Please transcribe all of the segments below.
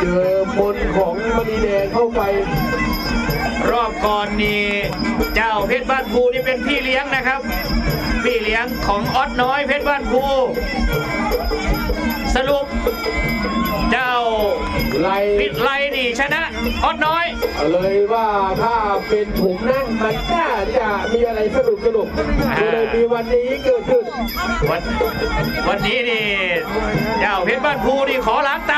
เจอพลของมณีแดงเข้าไป รอบก่อนนี่เจ้าเพชรบ้านภูนี่เป็นพี่เลี้ยงนะครับ พี่เลี้ยงของออดน้อยเพชรบ้านภูสรุป เจ้าไล่พิษไลนี่ชนะออดน้อย เลยว่าถ้าเป็นผมนั่งมันน่าจะมีอะไรสนุกสนุกก็เลยมีวันนี้เกิดขึ้นวันวันนี้นี่เจ้าเพชรบ้านภูนี่ขอล้างตา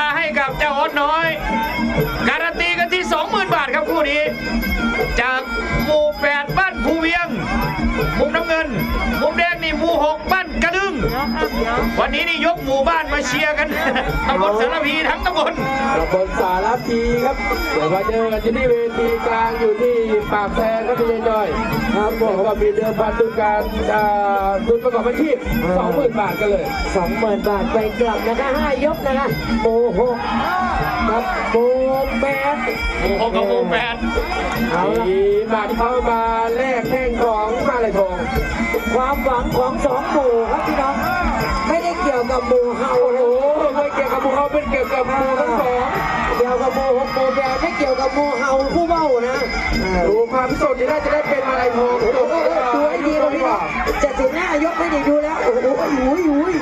มุมน้ำเงิน มุมแดงนี่หมู่หกบ้านกระดึง วันนี้นี่ยก หมู่บ้านมาเชียร์กันตำบลสารพีทั้งตำบลตำบลสารพีครับเดี๋ยวมาเจอกันที่นี่เวทีกลางอยู่ที่ปากแซงครับพี่จอยครับผมก็มีเดิมพันทุนการอ่าทุนประกอบอาชีพสองหมื่นบาทกันเลยสองหมื่นบาทไปกลับนะคะห้ายกนะคะโมหกกับโมแปดหมู่หกกับหมู่แปดเอาละมีบัตรเข้ามาแลกแท่งของมาลายทองความหวังของสองหมู่ครับพี่น้องไม่ได้เกี่ยวกับหมู่เฮาโอ้โหนะไม่เกี่ยวกับภูเขาเป็นเกี่ยวกับภูทั้งสองเกี่ยวกับหมู่หกหมู่แปดไม่เกี่ยวกับหมู่เฮาผู้เบ้านะเออดูความพิสูจน์นี่น่าจะได้เป็นมาลายทองโอ้โหดูให้ดีนะพี่น้องจะถึงหน้ายกไม่ได้ดูแล้วโอ้โหหยุยหยุย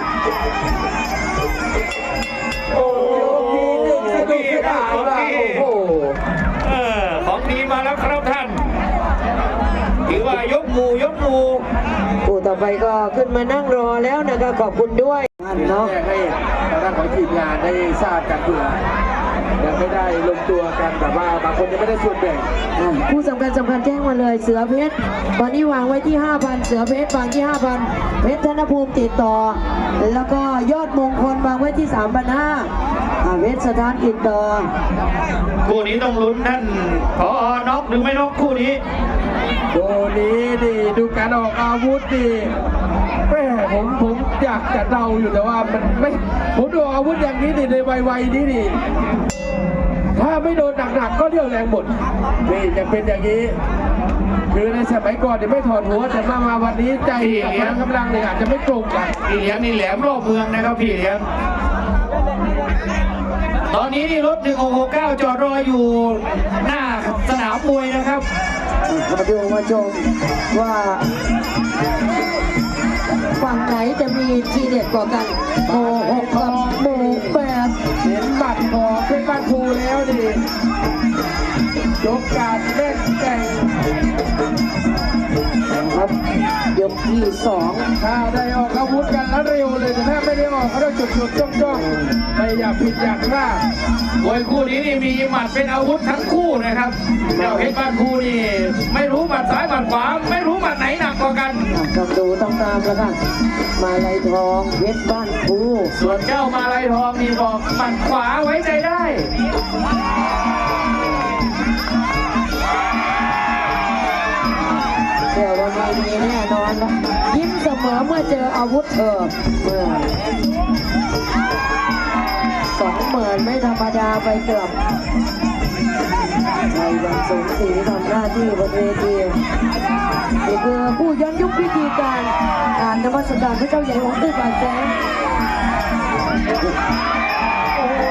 โอ้โหมีหนึ่งสนุกสนานมากโอ้โหเออของดีมาแล้วครับท่านถือว่ายกหมู่ยกหมู่ผู้ต่อไปก็ขึ้นมานั่งรอแล้วนะคะขอบคุณด้วย เนาะแจ้งให้ทางด้านของทีมงานได้ทราบกันเผื่อยังไม่ได้ลงตัวกันแบบว่าบางคนยังไม่ได้ส่วนแบ่งผู้สำคัญสำคัญแจ้งมาเลยเสือเพชรตอนนี้วางไว้ที่ 5,000 เสือเพชรวางที่ 5,000 เพชรธนภูมิติดต่อ แล้วก็ยอดมงคลวางไว้ที่ 3,500อ่าเพชรสถานติดต่อ คู่นี้ต้องลุ้นท่านพอน็อกหรือไม่น็อกคู่นี้ดูนี้ดีดูการออกอาวุธดี แม่ผมผมอยากจะเดาอยู่แต่ว่ามันไม่ผมดูอาวุธอย่างนี้ดิในวัยๆนี้ดิถ้าไม่โดนหนักๆก็เรี่ยวแรงหมดนี่จะเป็นอย่างนี้ คือในสมัยก่อนเนี่ยไม่ถอดหัวแต่มามาวันนี้ใจกับพละกำลังเนี่ยอาจจะไม่ตรงกันพี่เลี้ยงนี่แหลมรอบเมืองนะครับพี่เลี้ยงตอนนี้นี่รถ 1669 จอดรออยู่หน้าสนามมวยนะครับมาดูมาชมว่า ฝั่งไหนจะมีทีเด็ดกว่ากันโมหกกับโมแปดเห็นหมัดของเพชรบ้านภูแล้วดิยกการเล่นแก่งครับยกที่สองถ้าได้ออกอาวุธกันแล้วเร็วเลยแต่ถ้าไม่ได้ออกก็ต้องจุดจุดจ้องจ้องๆไม่อยากผิดอยากพลาดมวยคู่นี้นี่มีหมัดเป็นอาวุธทั้งคู่นะครับเจ้าเพชรบ้านคู่นี่ไม่รู้หมัดซ้ายหมัดขวาไม่รู้ หมัดไหนหนักกว่ากันอะต้องดูต้องตามแล้วค่ะมาลัยทองเพชรบ้านภูส่วนเจ้ามาลายทองนี่บอกหมัดขวาไว้ใจได้เชื่อว่าไม่มีแน่นอนนะยิ้มเสมอเมื่อเจออาวุธเออเมื่อสองหมื่นไม่ธรรมดาไปกลับ ในวันสงศรีทำหน้าที่บนเวทีนี่คือผู้ย้อนยุคพิธีการการนมัสการพระเจ้าใหญ่ของตื้อบานแสงโอ้โห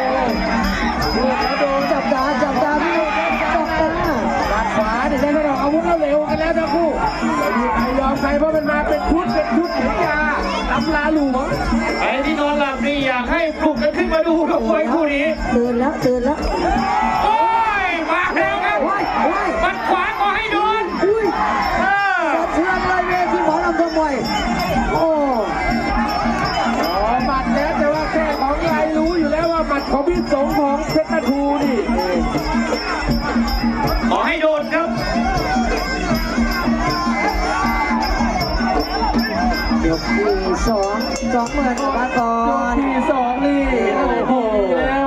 นี่แล้วโดนจับตาจับตาพี่ลูกจับตาหมัดขวาเนี่ยได้ไม่ออกอาวุธแล้วเร็วกันแล้วทั้งคู่ไม่มีใครยอมใครเพราะมันมาเป็นชุดเป็นชุดเหมือนยาตำลาหลวงไอ้ที่นอนหลับนี่อยากให้ปลุกกันขึ้นมาดูกับมวยคู่นี้ตื่นแล้วตื่นแล้ว บว้ายว้ายหมัดขวาก็ให้โดนอุ้ยเออสะเทือนเลยเวทีหมอลำทำไมโอ้อ๋อหมัดแล้วแต่ว่าแค่ของยายรู้อยู่แล้วว่าหมัดของพี่สงของเพชรนาทูนี่ขอให้โดนครับยกที่สองสองหมื่นมาก่อยกนที่สองนี่โอ้โหแล้ว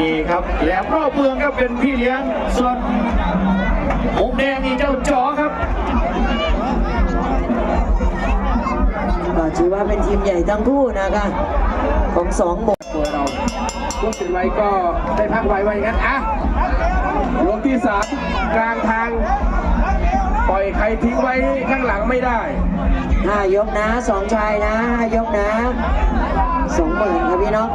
นี่ครับ แหลมรอบเมืองครับเป็นพี่เลี้ยงส่วนมุมแดงนี่เจ้าจ๋อครับก็ถือว่าเป็นทีมใหญ่ทั้งคู่นะคะของสองหมดตัวเรายกติดไว้ก็ได้พักไว้ไว้งั้นอะยกที่สามกลางทาง ปล่อยใครทิ้งไว้ข้างหลังไม่ได้ห้ายกนะสองชายนะห้ายกนะสองหมื่นครับพี่น้อง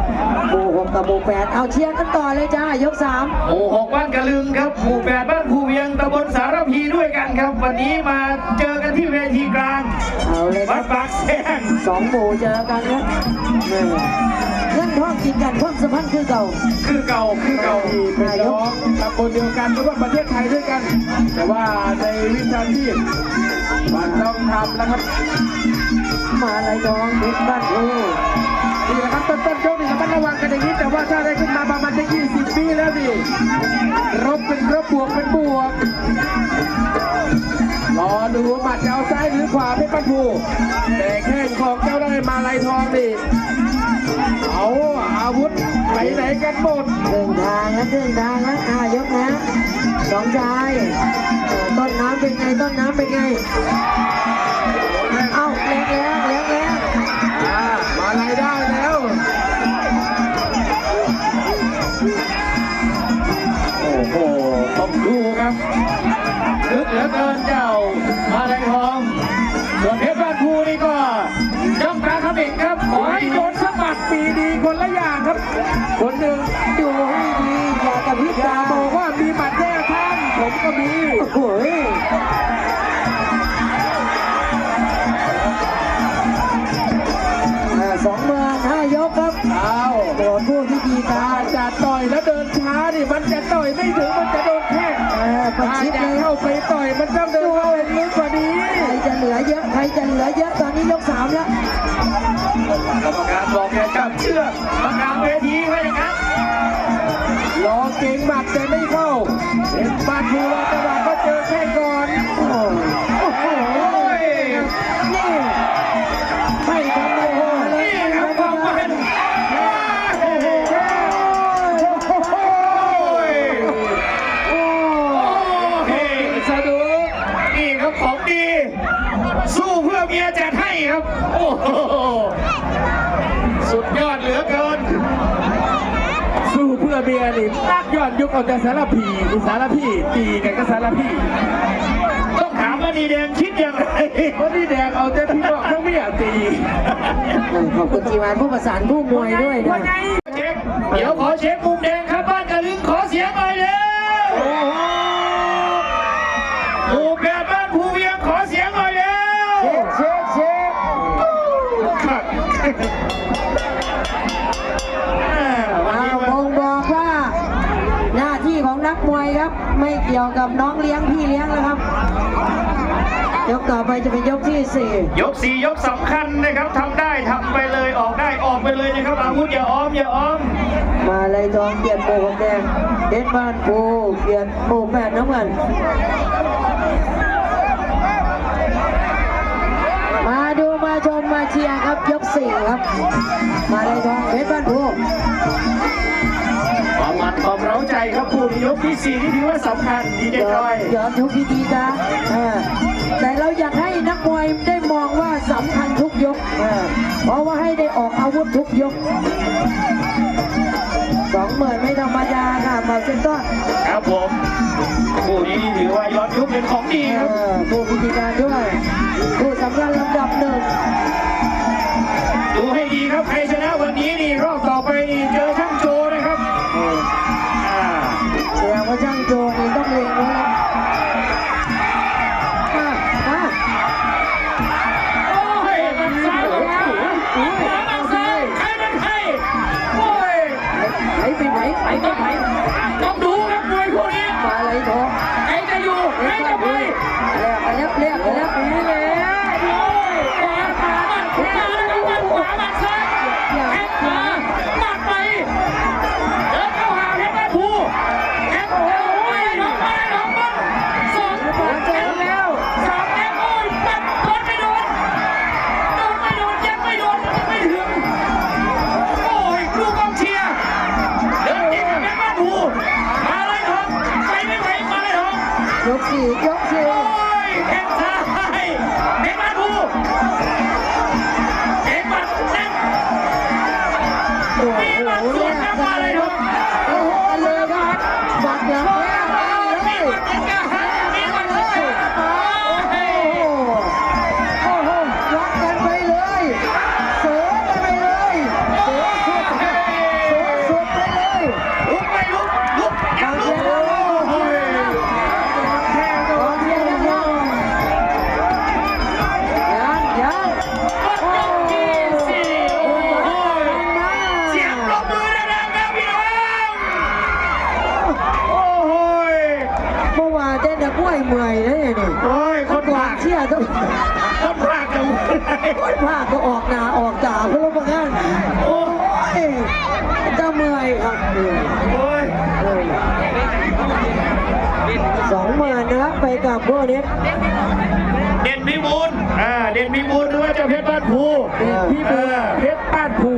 หมู่หกกับหมู่แปดเอาเชียร์กันต่อเลยจ้ายกสามหมู่หกบ้านกะลึงครับหมู่แปดบ้านภูเวียงตำบลสารพีด้วยกันครับ วันนี้มาเจอกันที่เวทีกลางเอาเลยควัรัดบปากแซงสองหมู่เจอกันครับนี่เรื่องท้องกินกันความสัมพันธ์คือเก่า คือเก่าคือเก่าที่เป็นน้องตำบลเดียวกันหรือว่าประเทศไทยด้วยกัน แต่ว่าในวิชาชีพมันต้องทำนะครับ มาลายทองเพชรบ้านภูนี่แหละครับต้นต้นๆยกนี่ระมั ดระวังกันอย่างนี้แต่ว่าถ้าได้ขึ้นมาประมาณจะ20ปีแล้วดิรบเป็นรบบวกเป็นบวกรอดูหมัดจะเอาซ้ายหรือขวาเพชรปันภูแต่แข้งของเจ้าได้มาลายทองดิเอาอาวุธไปไหนกันหมดครึ่งทางแล้วครึ่งทางแล้วอ่ายกนะสองชายต้นน้ำเป็นไงต้นน้ำเป็นไง โหสองหมื่นห้ายกครับเอาโดนผู้ที่ดีตาจะต่อยแล้วเดินช้านี่มันจะต่อยไม่ถึงมันจะโดนแข้งเออประถ้าชิดเลยเข้าไปต่อยมันต้องเดินเข้าไปลึกกว่านี้ใครจะเหลือเยอะใครจะเหลือเยอะตอนนี้ยกสามแล้วกรรมการบอกอย่าจับเชือกประกลางเวทีไว้อย่างนั้น เก่งบัตรแต่ไม่เข้าเห็นบาดภูรอจังหวะก็เจอแค่ก่อน เพื่อเมียนี่นักยอดยุคเอาแต่สารพีนี่สารพีตีกันก็สารพีต้องถามว่านีแดงคิดอย่างไรเพราะนี่แดงเอาแต่พี่น้องทั้งเมียตีขอบคุณทีมงานผู้ประสานผู้มวยด้วยนะเช็คเดี๋ยวขอเช็คมุมแดงครับบ้านกะลึงขอเสียงหน่อยเร็วโอ้โหหมู่แปดบ้านภูเวียงขอเสียงหน่อยเร็วเช็คเช็คครับ ไม่เกี่ยวกับน้องเลี้ยงพี่เลี้ยงแล้วครับ ยกต่อไปจะเป็นยกที่สี่ยกสี่ยกสำคัญนะครับทำได้ทำไปเลยออกได้ออกไปเลยนะครับอาวุธอย่าอ้อมอย่าอ้อม มาเลยทองเปลี่ยนโป่งแดงเพชรบ้านปูเปลี่ยนโป่งแปดน้ำเงินมาดูมาชมมาเชียร์ครับยกสี่ครับ มาเลยทองเพชรบ้านปู ที่สี่ที่ถือว่าสำคัญดีเจย้จออนยย้อนทุกทีดีนะเออแต่เราอยากให้นักมวยได้มองว่าสำคัญทุกยกเออเพราะว่าให้ได้ออกอาวุธทุกยกสองหมื่นไม่ธรรมดาค่ะมาเซ็นต้นครับผมผู้นี้นี่ถือว่าย้อนยุคเป็นของดีเอครับอผู้พิธีการด้วยผู้สำคัญลำดับหนึ่งดูให้ดีครับใครชนะวันนี้ ผ้าก็ออกหนาออกตาเพื่อลงมากันโอ้ยเจะเมื่อยครับเหนื่อยโอ้ยสองหมื่นนะครับไปกับพวกนี้เด่นพิบูลอ่าเด่นพิบูลหรือว่าเจ้าเพชรบ้านภูพี่บูเพชรบ้านภู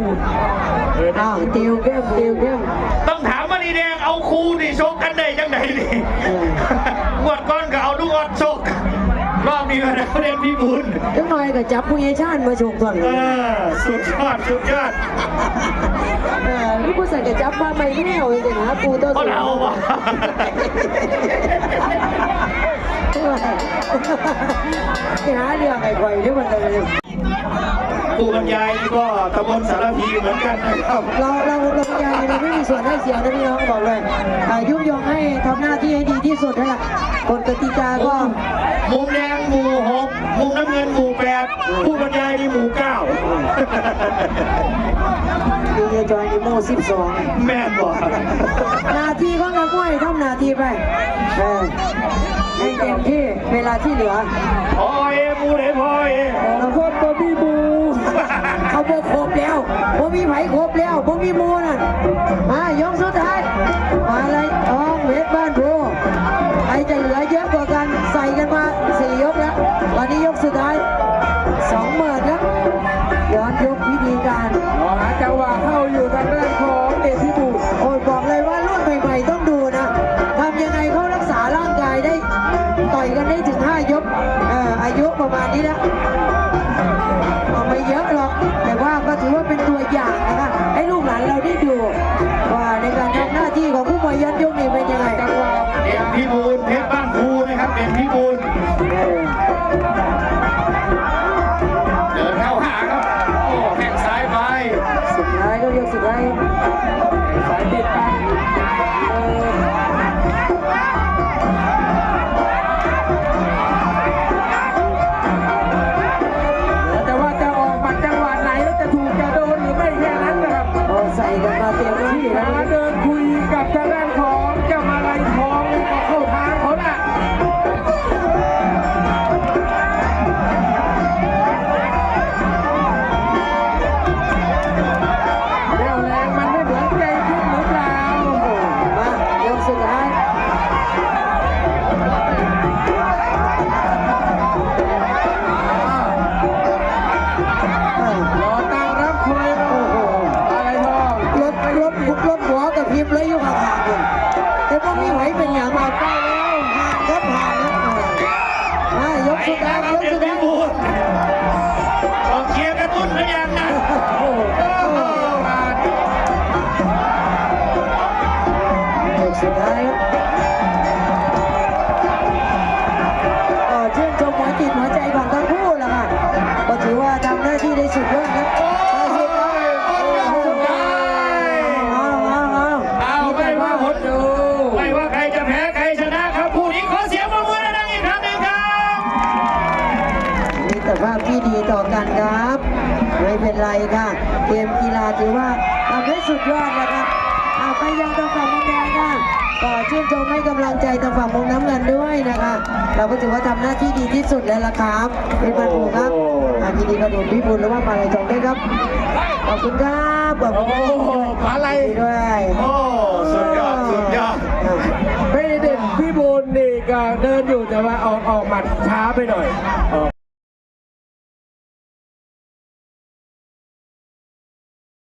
เอออ้าวติวเข้มติวเข้มต้องถามว่านี่แดงเอาครูนี่โชกกันได้จังไหนนี่เอองวดก้อนก็เอาลูกออดโชก รอบนี้ก็ได้เด่นพิบูลจังหน่อยก็จับผู้ใหญ่ชาติมาชกก่อนเออสุดยอดสุดยอดเออลูกผู้ใส่ก็จับมาไม่แน่วจริงๆนะกูตัวเขาสูงเอาวะไปหาเรื่องไอ้ไข่ที่มันเลยผู้บรรยายนี่ก็ตำบลสารพีเหมือนกันนะครับ เราเราเราใหญ่เราไม่มีส่วนได้เสียนะพี่น้องบอกเลยอ่ายุยงให้ทำหน้าที่ให้ดีที่สุดนั่นแหละกฎกติกาก็ มุมแดงหมู่หกมุมน้ำเงินหมู่แปดผู้บรรยายนี่หมู่เก้าดีเจจอยนิโมสิบสองแม่นบอกหนาทีของนักมวยทำหนาทีไปเออให้เต็มที่เวลาที่เหลือพอเอหมูไหนพอเอเราโคตรบมีบูเขาบอกครบแล้วบ่มีไผครบแล้วบ่มีหมูนั่นมายกสุดท้าย ยอดแล้วครับเอาไปยังทางฝั่งมุมแดงค่ะก็ชื่นชมให้กำลังใจทางฝั่งมุมน้ำเงินด้วยนะคะ เราก็ถือว่าทำหน้าที่ดีที่สุดแล้วล่ะครับเป็นบรรทุครับอาทีดีกระเด็นพิบูลหรือว่ามาลายทองด้วยครับขอบคุณครับขอบคุณโอ้โหมาลัยด้วยโอ้สุดยอดสุดยอดไม่ได้เด่นพี่บูลนี่ก็เดินอยู่แต่ว่าออกออกหมัดช้าไปหน่อยออก